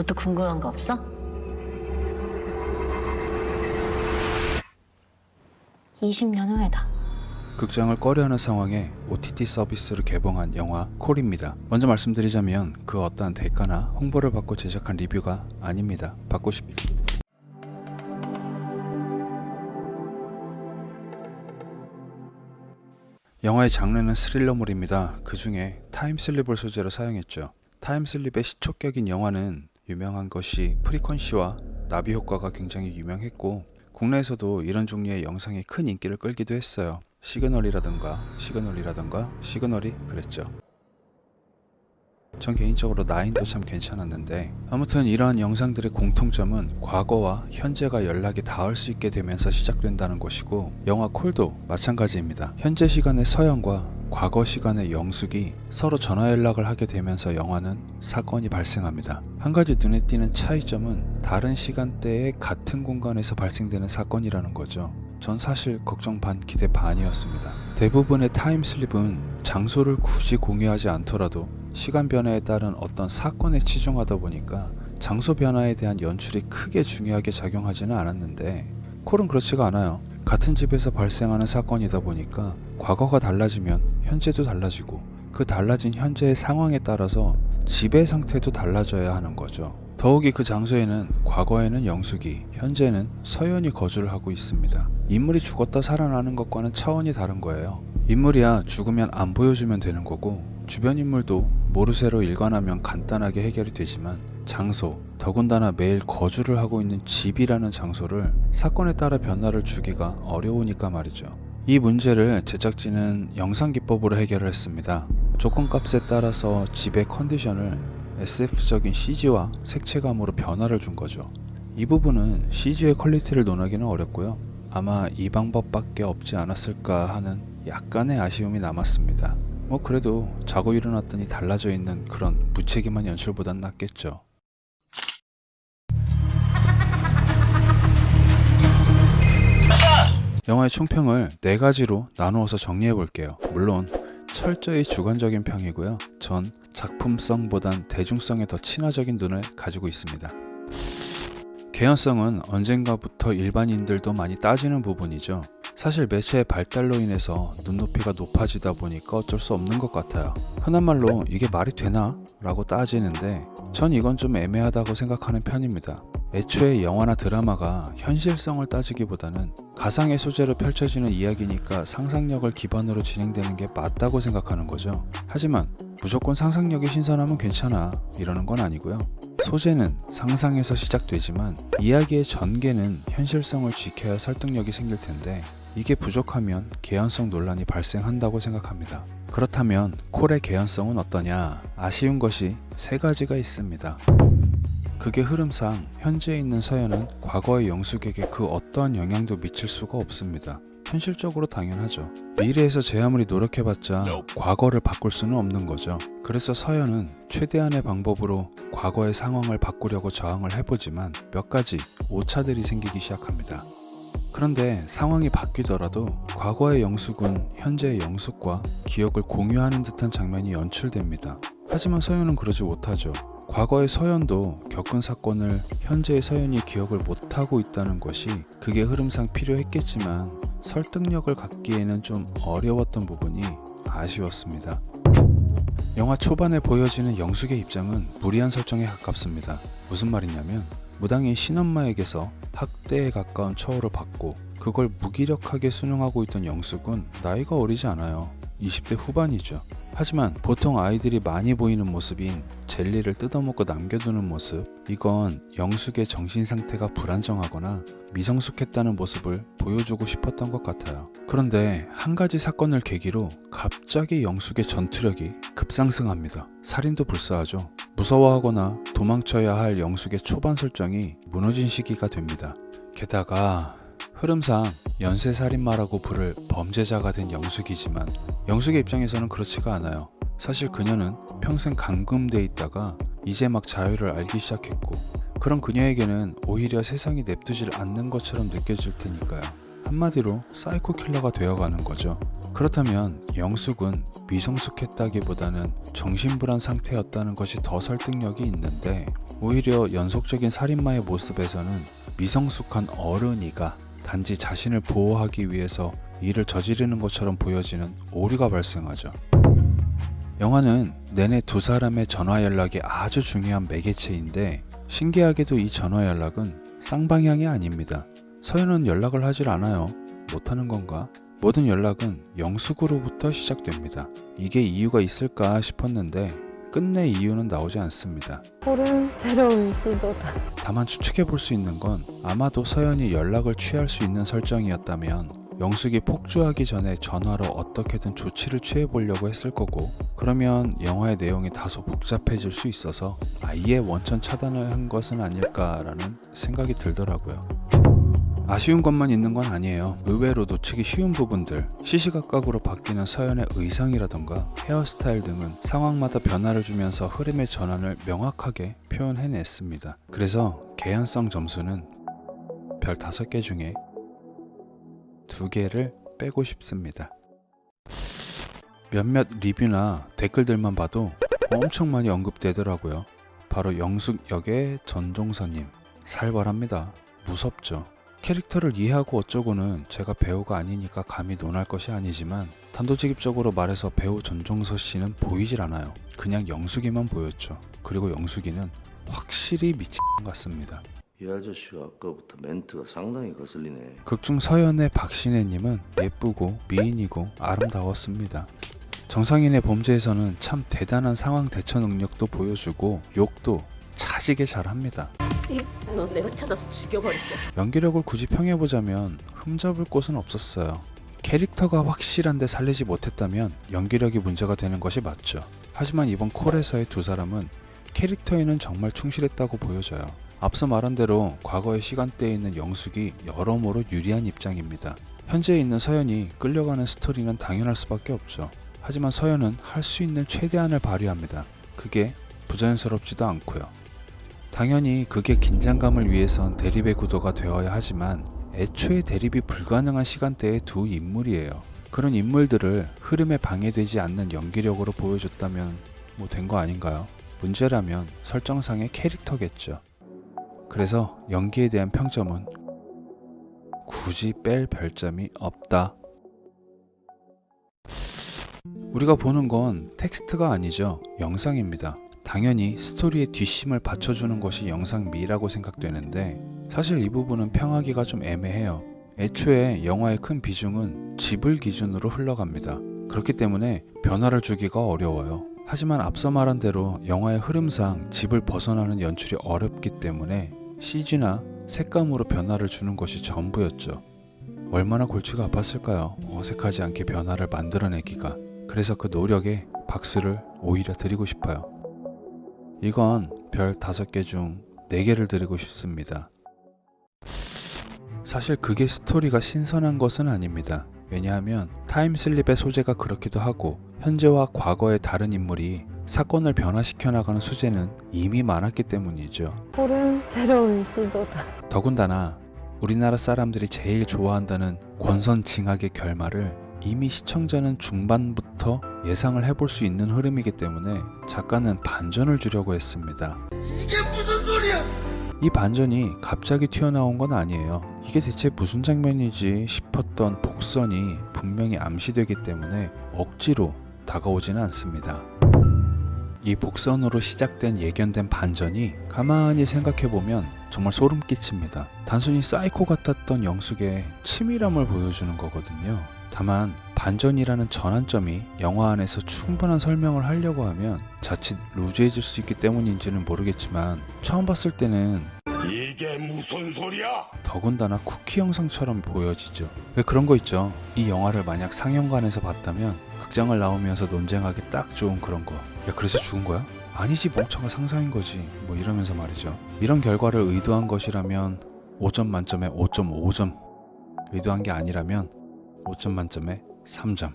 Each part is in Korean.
뭐 또 궁금한 거 없어? (20년) 후에다 극장을 꺼려하는 상황에 OTT 서비스를 개봉한 영화 콜입니다. 먼저 말씀드리자면 그 어떠한 대가나 홍보를 받고 제작한 리뷰가 아닙니다. 받고 싶... 영화의 장르는 스릴러물입니다. 그 중에 타임슬립을 소재로 사용했죠. 타임슬립의 시초격인 영화는 유명한 것이 프리퀀시와 나비 효과가 굉장히 유명했고 국내에서도 이런 종류의 영상이 큰 인기를 끌기도 했어요. 시그널이라든가 시그널이라든가 시그널이 그랬죠. 전 개인적으로 나인도 참 괜찮았는데 아무튼 이러한 영상들의 공통점은 과거와 현재가 연락이 닿을 수 있게 되면서 시작된다는 것이고 영화 콜도 마찬가지입니다. 현재 시간의 서영과 과거 시간의 영숙이 서로 전화 연락을 하게 되면서 영화는 사건이 발생합니다. 한 가지 눈에 띄는 차이점은 다른 시간대에 같은 공간에서 발생되는 사건이라는 거죠. 전 사실 걱정 반 기대 반이었습니다. 대부분의 타임슬립은 장소를 굳이 공유하지 않더라도 시간 변화에 따른 어떤 사건에 치중하다 보니까 장소 변화에 대한 연출이 크게 중요하게 작용하지는 않았는데 콜은 그렇지가 않아요. 같은 집에서 발생하는 사건이다 보니까 과거가 달라지면 현재도 달라지고 그 달라진 현재의 상황에 따라서 집의 상태도 달라져야 하는 거죠. 더욱이 그 장소에는 과거에는 영숙이, 현재는 서연이 거주를 하고 있습니다. 인물이 죽었다 살아나는 것과는 차원이 다른 거예요. 인물이야 죽으면 안 보여주면 되는 거고 주변 인물도 모르쇠로 일관하면 간단하게 해결이 되지만 장소, 더군다나 매일 거주를 하고 있는 집이라는 장소를 사건에 따라 변화를 주기가 어려우니까 말이죠. 이 문제를 제작진은 영상 기법으로 해결을 했습니다. 조건 값에 따라서 집의 컨디션을 SF적인 CG와 색채감으로 변화를 준 거죠. 이 부분은 CG의 퀄리티를 논하기는 어렵고요. 아마 이 방법밖에 없지 않았을까 하는 약간의 아쉬움이 남았습니다. 뭐 그래도 자고 일어났더니 달라져 있는 그런 무책임한 연출보단 낫겠죠. 영화의 총평을 네 가지로 나누어서 정리해 볼게요. 물론 철저히 주관적인 평이고요. 전 작품성보단 대중성에 더 친화적인 눈을 가지고 있습니다. 개연성은 언젠가부터 일반인들도 많이 따지는 부분이죠. 사실 매체의 발달로 인해서 눈높이가 높아지다 보니까 어쩔 수 없는 것 같아요. 흔한 말로 이게 말이 되나? 라고 따지는데 전 이건 좀 애매하다고 생각하는 편입니다. 애초에 영화나 드라마가 현실성을 따지기보다는 가상의 소재로 펼쳐지는 이야기니까 상상력을 기반으로 진행되는 게 맞다고 생각하는 거죠. 하지만 무조건 상상력이 신선하면 괜찮아 이러는 건 아니고요. 소재는 상상에서 시작되지만 이야기의 전개는 현실성을 지켜야 설득력이 생길 텐데 이게 부족하면 개연성 논란이 발생한다고 생각합니다. 그렇다면 콜의 개연성은 어떠냐? 아쉬운 것이 세 가지가 있습니다. 그게 흐름상 현재에 있는 서연은 과거의 영숙에게 그 어떠한 영향도 미칠 수가 없습니다. 현실적으로 당연하죠. 미래에서 제 아무리 노력해봤자 과거를 바꿀 수는 없는 거죠. 그래서 서연은 최대한의 방법으로 과거의 상황을 바꾸려고 저항을 해보지만 몇 가지 오차들이 생기기 시작합니다. 그런데 상황이 바뀌더라도 과거의 영숙은 현재의 영숙과 기억을 공유하는 듯한 장면이 연출됩니다. 하지만 서연은 그러지 못하죠. 과거의 서연도 겪은 사건을 현재의 서연이 기억을 못하고 있다는 것이 그게 흐름상 필요했겠지만 설득력을 갖기에는 좀 어려웠던 부분이 아쉬웠습니다. 영화 초반에 보여지는 영숙의 입장은 무리한 설정에 가깝습니다. 무슨 말이냐면 무당이 신엄마에게서 학대에 가까운 처우를 받고 그걸 무기력하게 순응하고 있던 영숙은 나이가 어리지 않아요. 20대 후반이죠. 하지만 보통 아이들이 많이 보이는 모습인 젤리를 뜯어먹고 남겨두는 모습, 이건 영숙의 정신 상태가 불안정하거나 미성숙했다는 모습을 보여주고 싶었던 것 같아요. 그런데 한 가지 사건을 계기로 갑자기 영숙의 전투력이 급상승합니다. 살인도 불사하죠. 무서워하거나 도망쳐야 할 영숙의 초반 설정이 무너진 시기가 됩니다. 게다가 흐름상 연쇄살인마라고 부를 범죄자가 된 영숙이지만 영숙의 입장에서는 그렇지가 않아요. 사실 그녀는 평생 감금돼 있다가 이제 막 자유를 알기 시작했고 그런 그녀에게는 오히려 세상이 냅두질 않는 것처럼 느껴질 테니까요. 한마디로 사이코 킬러가 되어가는 거죠. 그렇다면 영숙은 미성숙했다기보다는 정신불안 상태였다는 것이 더 설득력이 있는데 오히려 연속적인 살인마의 모습에서는 미성숙한 어른이가 단지 자신을 보호하기 위해서 일을 저지르는 것처럼 보여지는 오류가 발생하죠. 영화는 내내 두 사람의 전화 연락이 아주 중요한 매개체인데 신기하게도 이 전화 연락은 쌍방향이 아닙니다. 서연은 연락을 하질 않아요. 못하는 건가? 모든 연락은 영숙으로부터 시작됩니다. 이게 이유가 있을까 싶었는데 끝내 이유는 나오지 않습니다. 소름 새로운 시도다. 다만 추측해 볼 수 있는 건 아마도 서연이 연락을 취할 수 있는 설정이었다면 영숙이 폭주하기 전에 전화로 어떻게든 조치를 취해 보려고 했을 거고 그러면 영화의 내용이 다소 복잡해질 수 있어서 아예 원천 차단을 한 것은 아닐까라는 생각이 들더라고요. 아쉬운 것만 있는 건 아니에요. 의외로 놓치기 쉬운 부분들, 시시각각으로 바뀌는 서연의 의상이라던가 헤어스타일 등은 상황마다 변화를 주면서 흐름의 전환을 명확하게 표현해냈습니다. 그래서 개연성 점수는 별 5개 중에 2개를 빼고 싶습니다. 몇몇 리뷰나 댓글들만 봐도 엄청 많이 언급되더라고요. 바로 영숙 역의 전종서님. 살벌합니다. 무섭죠. 캐릭터를 이해하고 어쩌고는 제가 배우가 아니니까 감히 논할 것이 아니지만 단도직입적으로 말해서 배우 전종서 씨는 보이질 않아요. 그냥 영숙이만 보였죠. 그리고 영숙이는 확실히 미친 같습니다. 이 아저씨가 아까부터 멘트가 상당히 거슬리네. 극중 서연의 박신혜님은 예쁘고 미인이고 아름다웠습니다. 정상인의 범죄에서는 참 대단한 상황 대처 능력도 보여주고 욕도 차지게 잘합니다. 씨, 너 내가 찾아서 죽여버렸어. 연기력을 굳이 평해보자면 흠잡을 곳은 없었어요. 캐릭터가 확실한데 살리지 못했다면 연기력이 문제가 되는 것이 맞죠. 하지만 이번 콜에서의 두 사람은 캐릭터에는 정말 충실했다고 보여져요. 앞서 말한 대로 과거의 시간대에 있는 영숙이 여러모로 유리한 입장입니다. 현재에 있는 서연이 끌려가는 스토리는 당연할 수밖에 없죠. 하지만 서연은 할 수 있는 최대한을 발휘합니다. 그게 부자연스럽지도 않고요. 당연히 그게 긴장감을 위해선 대립의 구도가 되어야 하지만 애초에 대립이 불가능한 시간대의 두 인물이에요. 그런 인물들을 흐름에 방해되지 않는 연기력으로 보여줬다면 뭐 된 거 아닌가요? 문제라면 설정상의 캐릭터겠죠. 그래서 연기에 대한 평점은 굳이 뺄 별점이 없다. 우리가 보는 건 텍스트가 아니죠. 영상입니다. 당연히 스토리의 뒷심을 받쳐주는 것이 영상미라고 생각되는데 사실 이 부분은 평하기가 좀 애매해요. 애초에 영화의 큰 비중은 집을 기준으로 흘러갑니다. 그렇기 때문에 변화를 주기가 어려워요. 하지만 앞서 말한 대로 영화의 흐름상 집을 벗어나는 연출이 어렵기 때문에 CG나 색감으로 변화를 주는 것이 전부였죠. 얼마나 골치가 아팠을까요? 어색하지 않게 변화를 만들어내기가. 그래서 그 노력에 박수를 오히려 드리고 싶어요. 이건 별 5개 중 4개를 드리고 싶습니다. 사실 그게 스토리가 신선한 것은 아닙니다. 왜냐하면 타임슬립의 소재가 그렇기도 하고 현재와 과거의 다른 인물이 사건을 변화시켜 나가는 소재는 이미 많았기 때문이죠. 소름 새로운 시도다. 더군다나 우리나라 사람들이 제일 좋아한다는 권선징악의 결말을 이미 시청자는 중반부터 예상을 해볼 수 있는 흐름이기 때문에 작가는 반전을 주려고 했습니다. 이게 무슨 소리야? 이 반전이 갑자기 튀어나온 건 아니에요. 이게 대체 무슨 장면이지 싶었던 복선이 분명히 암시되기 때문에 억지로 다가오지는 않습니다. 이 복선으로 시작된 예견된 반전이 가만히 생각해보면 정말 소름 끼칩니다. 단순히 사이코 같았던 영숙의 치밀함을 보여주는 거거든요. 다만 반전이라는 전환점이 영화 안에서 충분한 설명을 하려고 하면 자칫 루즈해질 수 있기 때문인지는 모르겠지만 처음 봤을 때는 이게 무슨 소리야? 더군다나 쿠키 영상처럼 보여지죠. 왜 그런 거 있죠? 이 영화를 만약 상영관에서 봤다면 극장을 나오면서 논쟁하기 딱 좋은 그런 거. 야 그래서 죽은 거야? 아니지 멍청한 상상인 거지. 뭐 이러면서 말이죠. 이런 결과를 의도한 것이라면 5점 만점에 5.5점. 의도한 게 아니라면 5점 만점에 3점.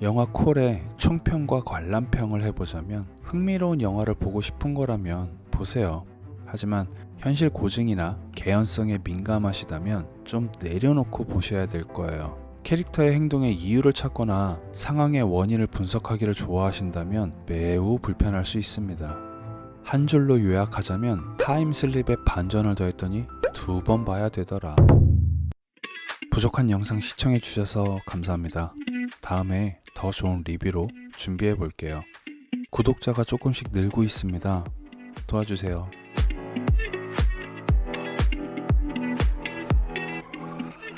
영화 콜의 총평과 관람평을 해보자면 흥미로운 영화를 보고 싶은 거라면 보세요. 하지만 현실 고증이나 개연성에 민감하시다면 좀 내려놓고 보셔야 될 거예요. 캐릭터의 행동에 이유를 찾거나 상황의 원인을 분석하기를 좋아하신다면 매우 불편할 수 있습니다. 한 줄로 요약하자면 타임슬립에 반전을 더했더니 두 번 봐야 되더라. 부족한 영상 시청해 주셔서 감사합니다. 다음에 더 좋은 리뷰로 준비해 볼게요. 구독자가 조금씩 늘고 있습니다. 도와주세요.